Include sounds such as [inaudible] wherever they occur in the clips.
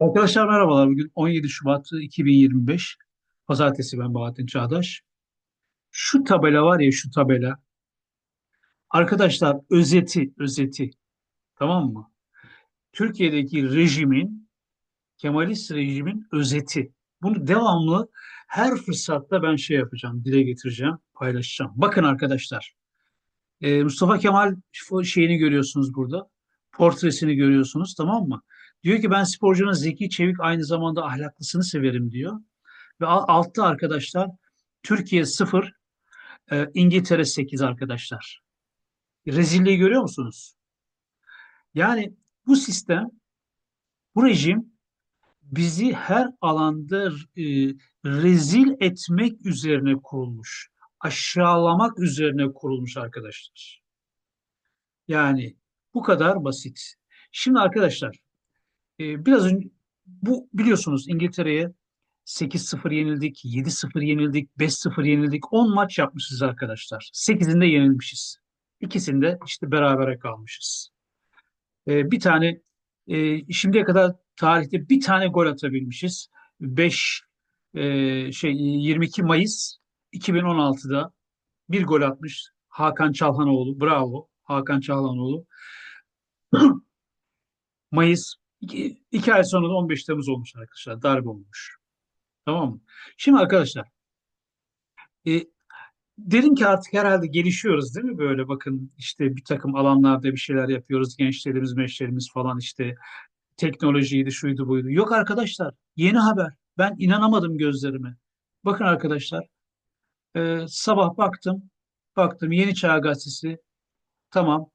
Arkadaşlar merhabalar. Bugün 17 Şubat 2025. Pazartesi ben Bahattin Çağdaş. Şu tabela var ya şu tabela. Arkadaşlar özeti, özeti. Tamam mı? Türkiye'deki rejimin, Kemalist rejimin özeti. Bunu devamlı her fırsatta ben şey yapacağım, dile getireceğim, paylaşacağım. Bakın arkadaşlar. e, Mustafa Kemal şeyini görüyorsunuz burada. Portresini görüyorsunuz tamam mı? Diyor ki ben sporcunun zeki, çevik, aynı zamanda ahlaklısını severim diyor. Ve altta arkadaşlar Türkiye 0, e, İngiltere 8 arkadaşlar. Rezilliği görüyor musunuz? Yani bu sistem, bu rejim bizi her alanda e, rezil etmek üzerine kurulmuş. Aşağılamak üzerine kurulmuş arkadaşlar. Yani bu kadar basit. Şimdi arkadaşlar e, biraz önce bu biliyorsunuz İngiltere'ye 8-0 yenildik, 7-0 yenildik, 5-0 yenildik. 10 maç yapmışız arkadaşlar. 8'inde yenilmişiz. İkisinde işte berabere kalmışız. Ee, bir tane e, şimdiye kadar tarihte bir tane gol atabilmişiz. 5 e, şey 22 Mayıs 2016'da bir gol atmış Hakan Çalhanoğlu. Bravo Hakan Çalhanoğlu. [clears throat] Mayıs iki, iki ay sonra da 15 Temmuz olmuş arkadaşlar. Darbe olmuş. Tamam mı? Şimdi arkadaşlar e, dedim ki artık herhalde gelişiyoruz değil mi böyle bakın işte bir takım alanlarda bir şeyler yapıyoruz gençlerimiz meşlerimiz falan işte teknolojiydi şuydu buydu. Yok arkadaşlar yeni haber ben inanamadım gözlerime. Bakın arkadaşlar e, sabah baktım baktım Yeni Çağ Gazetesi tamam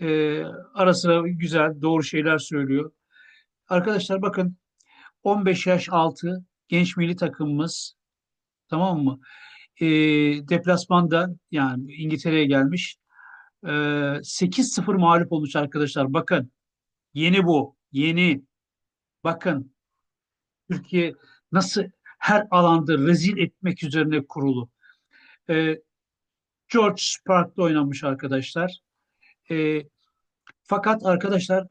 e, ara güzel doğru şeyler söylüyor. Arkadaşlar bakın 15 yaş altı genç milli takımımız tamam mı? E, deplasmanda yani İngiltere'ye gelmiş. E, 8-0 mağlup olmuş arkadaşlar. Bakın yeni bu. Yeni. Bakın Türkiye nasıl her alanda rezil etmek üzerine kurulu. E, George Park'ta oynamış arkadaşlar. E, fakat arkadaşlar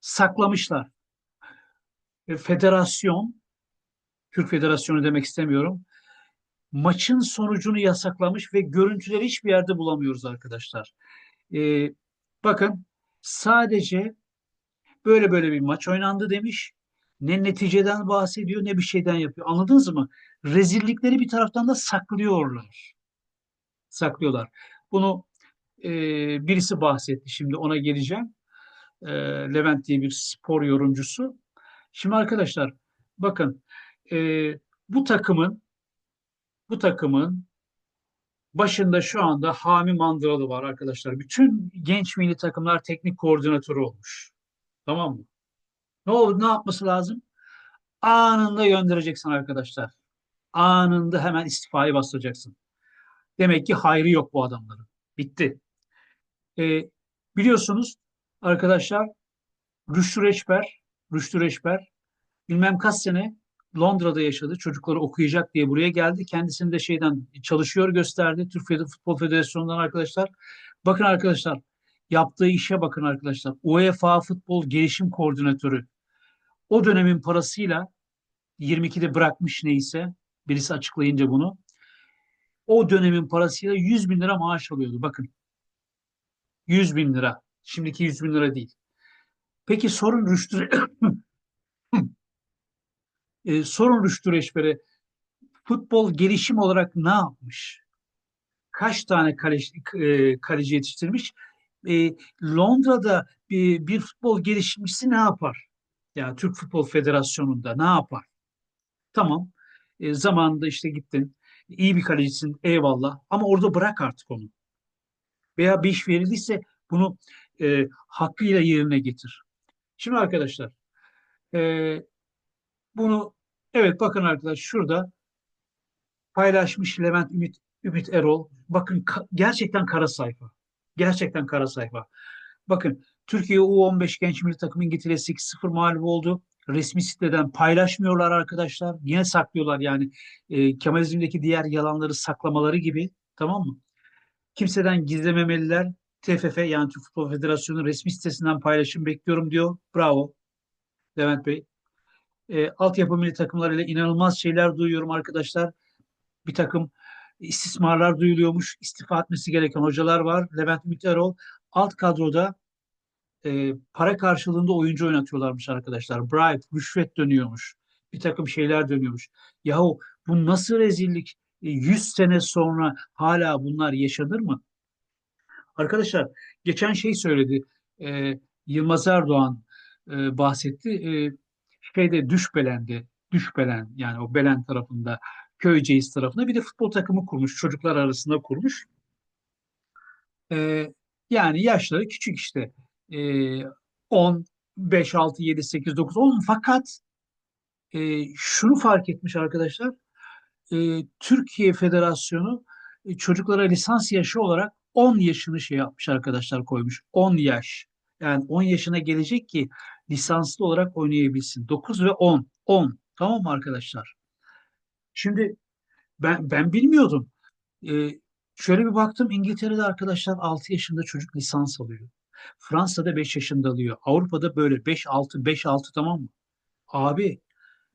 saklamışlar. E, federasyon, Türk Federasyonu demek istemiyorum maçın sonucunu yasaklamış ve görüntüleri hiçbir yerde bulamıyoruz arkadaşlar. Ee, bakın sadece böyle böyle bir maç oynandı demiş. Ne neticeden bahsediyor ne bir şeyden yapıyor. Anladınız mı? Rezillikleri bir taraftan da saklıyorlar. Saklıyorlar. Bunu e, birisi bahsetti. Şimdi ona geleceğim. E, Levent diye bir spor yorumcusu. Şimdi arkadaşlar bakın e, bu takımın bu takımın başında şu anda Hami Mandıralı var arkadaşlar. Bütün genç milli takımlar teknik koordinatörü olmuş. Tamam mı? Ne olur ne yapması lazım? Anında göndereceksin arkadaşlar. Anında hemen istifayı bastıracaksın. Demek ki hayrı yok bu adamların. Bitti. Ee, biliyorsunuz arkadaşlar Rüştü Reçber, Rüştü Reçber bilmem kaç sene Londra'da yaşadı. Çocukları okuyacak diye buraya geldi. Kendisini de şeyden çalışıyor gösterdi. Türk Futbol Federasyonu'ndan arkadaşlar. Bakın arkadaşlar yaptığı işe bakın arkadaşlar. UEFA Futbol Gelişim Koordinatörü. O dönemin parasıyla 22'de bırakmış neyse birisi açıklayınca bunu. O dönemin parasıyla 100 bin lira maaş alıyordu. Bakın 100 bin lira. Şimdiki 100 bin lira değil. Peki sorun Rüştü [coughs] e, sorun Rüştü Reçber'e futbol gelişim olarak ne yapmış? Kaç tane kaleci, e, kaleci yetiştirmiş? E, Londra'da bir, bir futbol gelişimcisi ne yapar? Yani Türk Futbol Federasyonu'nda ne yapar? Tamam. E, zamanında işte gittin. İyi bir kalecisin eyvallah. Ama orada bırak artık onu. Veya bir iş verildiyse bunu e, hakkıyla yerine getir. Şimdi arkadaşlar e, bunu evet bakın arkadaşlar şurada paylaşmış Levent Ümit, Ümit Erol. Bakın ka- gerçekten kara sayfa. Gerçekten kara sayfa. Bakın Türkiye U15 genç milli takımı İngiltere 8-0 mağlup oldu. Resmi siteden paylaşmıyorlar arkadaşlar. Niye saklıyorlar yani? E, Kemalizmdeki diğer yalanları saklamaları gibi. Tamam mı? Kimseden gizlememeliler. TFF yani Türk Futbol Federasyonu resmi sitesinden paylaşım bekliyorum diyor. Bravo Levent Bey. E, altyapı milli takımlarıyla inanılmaz şeyler duyuyorum arkadaşlar. Bir takım istismarlar duyuluyormuş. İstifa etmesi gereken hocalar var. Levent Müterol alt kadroda e, para karşılığında oyuncu oynatıyorlarmış arkadaşlar. Bribe, rüşvet dönüyormuş. Bir takım şeyler dönüyormuş. Yahu bu nasıl rezillik? E, 100 sene sonra hala bunlar yaşanır mı? Arkadaşlar geçen şey söyledi. E, Yılmaz Erdoğan e, bahsetti. E, şeyde Düşbelen'de, Düşbelen yani o Belen tarafında Köyceğiz tarafında bir de futbol takımı kurmuş. Çocuklar arasında kurmuş. E, yani yaşları küçük işte. E, 10, 5, 6, 7, 8, 9, 10 fakat e, şunu fark etmiş arkadaşlar. E, Türkiye Federasyonu e, çocuklara lisans yaşı olarak 10 yaşını şey yapmış arkadaşlar koymuş. 10 yaş. Yani 10 yaşına gelecek ki lisanslı olarak oynayabilsin. 9 ve 10. 10. Tamam mı arkadaşlar? Şimdi ben ben bilmiyordum. Ee, şöyle bir baktım İngiltere'de arkadaşlar 6 yaşında çocuk lisans alıyor. Fransa'da 5 yaşında alıyor. Avrupa'da böyle 5-6 5-6 tamam mı? Abi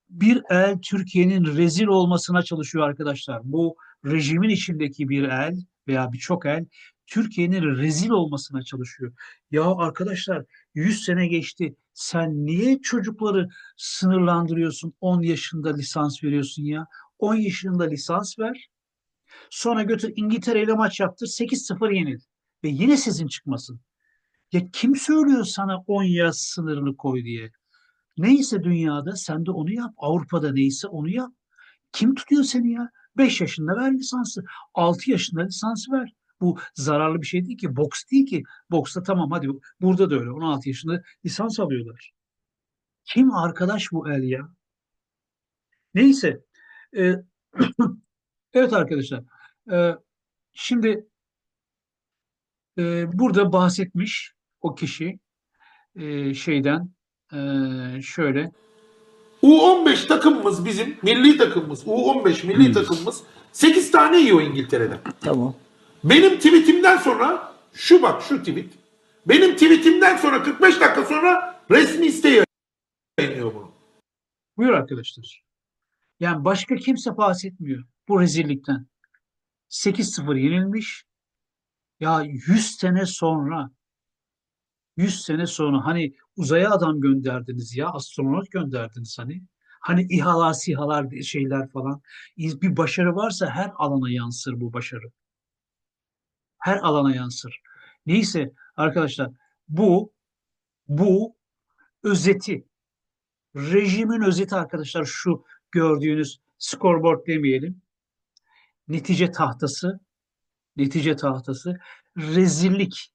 bir el Türkiye'nin rezil olmasına çalışıyor arkadaşlar. Bu rejimin içindeki bir el veya birçok el Türkiye'nin rezil olmasına çalışıyor. Ya arkadaşlar 100 sene geçti. Sen niye çocukları sınırlandırıyorsun? 10 yaşında lisans veriyorsun ya. 10 yaşında lisans ver. Sonra götür İngiltere ile maç yaptır. 8-0 yenil. Ve yine sizin çıkmasın. Ya kim söylüyor sana 10 yaş sınırını koy diye? Neyse dünyada sen de onu yap. Avrupa'da neyse onu yap. Kim tutuyor seni ya? 5 yaşında ver lisansı. 6 yaşında lisansı ver. Bu zararlı bir şey değil ki. Boks değil ki. Boksta tamam hadi burada da öyle. 16 yaşında lisans alıyorlar. Kim arkadaş bu el ya? Neyse. Ee, [clears throat] evet arkadaşlar. Ee, şimdi e, burada bahsetmiş o kişi e, şeyden e, şöyle U15 takımımız bizim milli takımımız U15 milli takımımız 8 tane yiyor İngiltere'de. Tamam. Benim tweetimden sonra şu bak şu tweet. Benim tweetimden sonra 45 dakika sonra resmi site yayınlıyor bunu. Buyur arkadaşlar. Yani başka kimse bahsetmiyor bu rezillikten. 8-0 yenilmiş. Ya 100 sene sonra 100 sene sonra hani uzaya adam gönderdiniz ya astronot gönderdiniz hani. Hani İHA'lar, SİHA'lar şeyler falan. Bir başarı varsa her alana yansır bu başarı. Her alana yansır. Neyse arkadaşlar bu bu özeti rejimin özeti arkadaşlar şu gördüğünüz scoreboard demeyelim. Netice tahtası netice tahtası rezillik.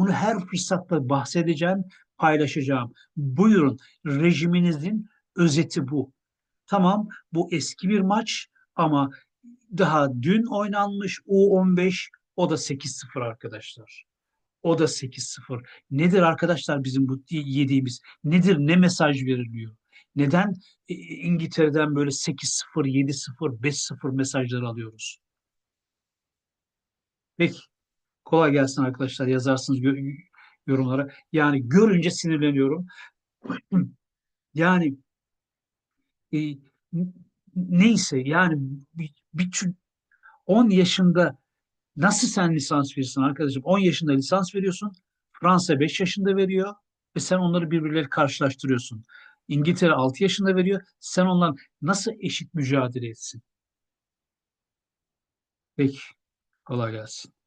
Bunu her fırsatta bahsedeceğim, paylaşacağım. Buyurun rejiminizin özeti bu. Tamam bu eski bir maç ama daha dün oynanmış U15 o da 8-0 arkadaşlar. O da 8-0. Nedir arkadaşlar bizim bu yediğimiz? Nedir? Ne mesaj veriliyor? Neden e, İngiltere'den böyle 8-0, 7-0, 5-0 mesajları alıyoruz? Peki. Kolay gelsin arkadaşlar. Yazarsınız yorumlara. Yani görünce sinirleniyorum. [clears throat] yani e, neyse yani bir, bir 10 yaşında nasıl sen lisans verirsin arkadaşım? 10 yaşında lisans veriyorsun. Fransa 5 yaşında veriyor ve sen onları birbirleriyle karşılaştırıyorsun. İngiltere 6 yaşında veriyor. Sen ondan nasıl eşit mücadele etsin? Peki. Kolay gelsin.